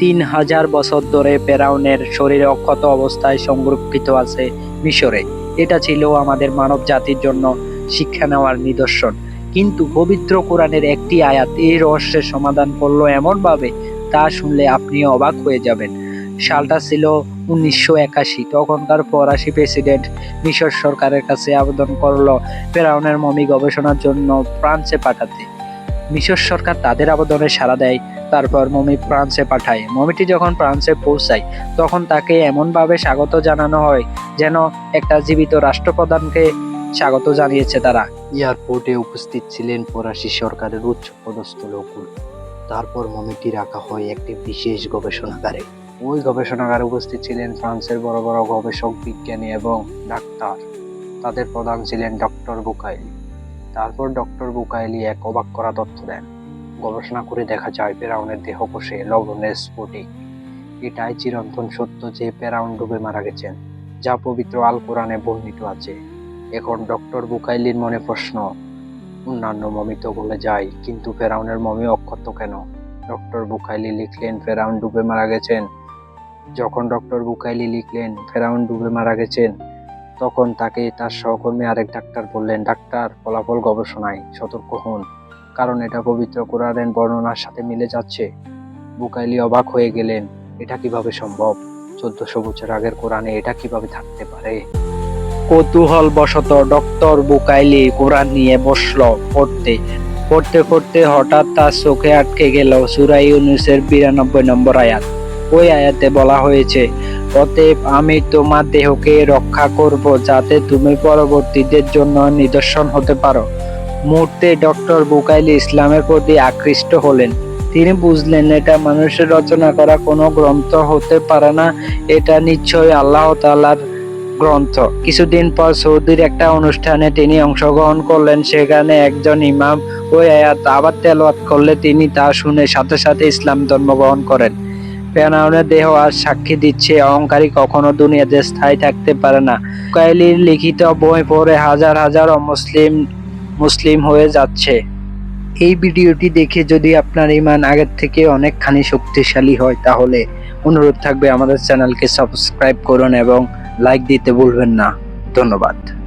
তিন হাজার বছর ধরে ফেরাউনের শরীরে অক্ষত অবস্থায় সংরক্ষিত আছে মিশরে। এটা ছিল আমাদের মানব জাতির জন্য শিক্ষা নেওয়ার নিদর্শন। কিন্তু পবিত্র কোরআনের একটি আয়াত এই রহস্যের সমাধান করল এমনভাবে, তা শুনলে আপনি অবাক হয়ে যাবেন। সালটা ছিল উনিশশো একাশি। তখনকার ফরাসি প্রেসিডেন্ট মিশর সরকারের কাছে আবেদন করল ফেরাউনের মমি গবেষণার জন্য ফ্রান্সে পাঠাতে। মিশর সরকার তাদের আবেদনে সাড়া দেয়। তারপর মমি ফ্রান্সে পাঠায়। মমিটি যখন ফ্রান্সে পৌঁছায়, তখন তাকে এমনভাবে স্বাগত জানানো হয় যেন একটা জীবিত রাষ্ট্রপ্রধানকে স্বাগত জানিয়েছে তারা। এয়ারপোর্টে উপস্থিত ছিলেন ফরাসি সরকারের উচ্চ পদস্থ লোকগুলো। তারপর মমিটি রাখা হয় একটি বিশেষ গবেষণাগারে। ওই গবেষণাগারে উপস্থিত ছিলেন ফ্রান্সের বড় বড় গবেষক বিজ্ঞানী এবং ডাক্তার। তাদের প্রধান ছিলেন ডক্টর বুকাইলি। তারপর ডক্টর বুকাইলি এক অবাক করা তথ্য দেন। গবেষণা করে দেখা যায় ফেরাউনের দেহকোষে লবণের স্ফটিক। এটাই চিরন্তন সত্য যে ফেরাউন ডুবে মারা গেছেন, যা পবিত্র আল কোরআনে বর্ণিত আছে। এখন ডক্টর বুকাইলির মনে প্রশ্ন, অন্যান্য মমি তো গলে যায়, কিন্তু ফেরাউনের মমি অক্ষত কেন? ডক্টর বুকাইলি লিখলেন ফেরাউন ডুবে মারা গেছেন। যখন ডক্টর বুকাইলি লিখলেন ফেরাউন ডুবে মারা গেছেন তখন তাকে তার সহকর্মী আরেক ডাক্তার বললেন, ডাক্তার, ফলাফল গবেষণায় সতর্ক হন, কারণ এটা পবিত্র কোরআনের বর্ণনার সাথে মিলে যাচ্ছে। বুকাইলি অবাক হয়ে গেলেন, এটা কীভাবে সম্ভব? চোদ্দশো বছর আগের কোরআনে এটা কীভাবে থাকতে পারে? কৌতূহল বশত ডক্টর বুকাইলি কোরআন নিয়ে বসল পড়তে। পড়তে পড়তে হঠাৎ তার চোখে আটকে গেল সুরাই ইউনুসের বিরানব্বই নম্বর আয়াত। ওই আয়াতে বলা হয়েছে অতএব আমি তোমার দেহকে রক্ষা করব যাতে তুমি পরবর্তীদের জন্য নিদর্শন হতে পারো। মুহূর্তে ডক্টর বুকাইলি ইসলামের প্রতি আকৃষ্ট হলেন। তিনি বুঝলেন, এটা মানুষের রচনা করা কোনো গ্রন্থ হতে পারে না, এটা নিশ্চয়ই আল্লাহ তাআলার গ্রন্থ। কিছুদিন পর সৌদির একটা অনুষ্ঠানে তিনি অংশগ্রহণ করলেন, সেখানে একজন ইমাম ওই আয়াত আবার তেলাওয়াত করলে তিনি তা শুনে সাথে সাথে ইসলাম ধর্ম গ্রহণ করেন। ফেরাউনের দেহ আজ সাক্ষী দিচ্ছে। অহংকারী কখনো দুনিয়াতে স্থায়ী থাকতে পারে না। কাইলির লিখিত বই পড়ে হাজার হাজার অমুসলিম, মুসলিম হয়ে যাচ্ছে। এই ভিডিওটি দেখে যদি আপনার ইমান আগের থেকে অনেকখানি শক্তিশালী হয়, তাহলে অনুরোধ থাকবে আমাদের চ্যানেলকে সাবস্ক্রাইব করুন এবং লাইক দিতে ভুলবেন না। ধন্যবাদ।